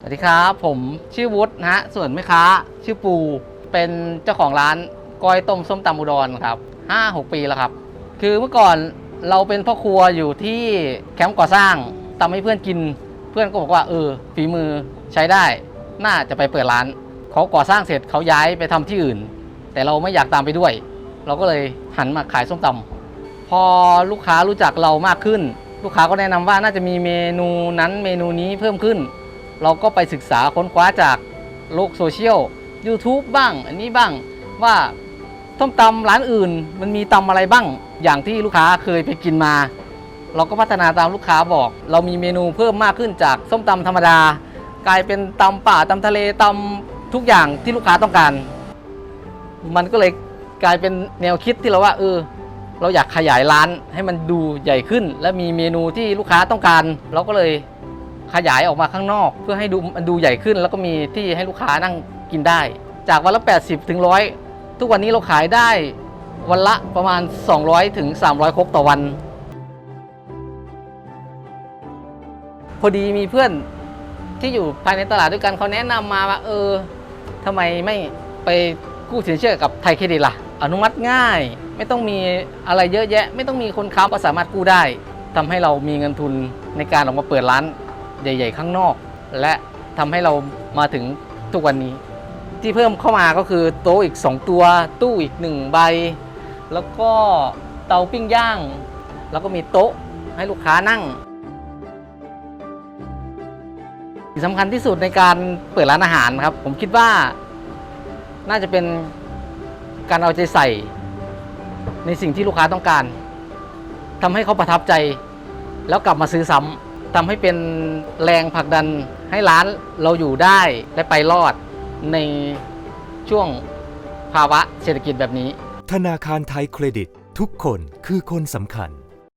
สวัสดีครับ ผมชื่อวุฒินะฮะส่วนแม่ค้า ชื่อปูเป็นเจ้าของร้านก้อยต้มส้มตำอุดรครับห้าหกปีแล้วครับ คือเมื่อก่อนเราเป็นพ่อครัวอยู่ที่แคมป์ก่อสร้างตำให้เพื่อนกิน เพื่อนก็บอกว่าเออฝีมือใช้ได้ น่าจะไปเปิดร้าน เขาก่อสร้างเสร็จเขาย้ายไปทำที่อื่น แต่เราไม่อยากตามไปด้วย เราก็เลยหันมาขายส้มตำพอลูกค้ารู้จักเรามากขึ้น ลูกค้าก็แนะนำว่าน่าจะมีเมนูนั้นเมนูนี้เพิ่มขึ้น เราก็ไปศึกษาค้นคว้าจากโลกโซเชียล YouTube บ้าง อันนี้บ้างว่าส้มตำร้านอื่น มันมีตำอะไรบ้างอย่างที่ลูกค้าเคยไปกินมา เราก็พัฒนาตามลูกค้าบอก เรามีเมนูเพิ่มมากขึ้นจากส้มตำธรรมดา กลายเป็นตำป่าตำทะเลตำทุกอย่างที่ลูกค้าต้องการ มันก็เลยกลายเป็นแนวคิดที่เราว่าเออเราอยากขยายร้านให้มันดูใหญ่ขึ้น และมีเมนูที่ลูกค้าต้องการ เราก็เลย ขยายออกมาข้างนอก เพื่อให้ดูมันดูใหญ่ขึ้น แล้วก็มีที่ให้ลูกค้านั่งกินได้ จากวันละ 80 ถึง 100 ทุกวันนี้เราขายได้วันละประมาณ 200 ถึง 300ครกต่อวัน พอดีมีเพื่อนที่อยู่ภายในตลาดด้วยกันเขาแนะนำมาว่าเออทำไมไม่ไปกู้สินเชื่อกับไทยเครดิตล่ะ อนุมัติง่าย ไม่ต้องมีอะไรเยอะแยะ ไม่ต้องมีคนค้ำก็สามารถกู้ได้ทำให้เรามีเงินทุนในการออกมาเปิดร้าน ใหญ่ ๆ ข้างนอก และทำให้เรามาถึงทุกวันนี้ ที่เพิ่มเข้ามาก็คือโต๊ะอีก 2 ตัวตู้อีก 1 ใบ แล้วก็เตาปิ้งย่าง แล้วก็มีโต๊ะให้ลูกค้านั่งสิ่งสำคัญที่สุดในการเปิดร้านอาหารครับ ผมคิดว่าน่าจะเป็นการเอาใจใส่ ในสิ่งที่ลูกค้าต้องการทำให้เขาประทับใจ แล้วกลับมาซื้อซ้ำ ทำให้เป็นแรงผลักดันให้ร้านเราอยู่ได้และไปรอดในช่วงภาวะเศรษฐกิจแบบนี้ ธนาคารไทยเครดิต ทุกคนคือคนสำคัญ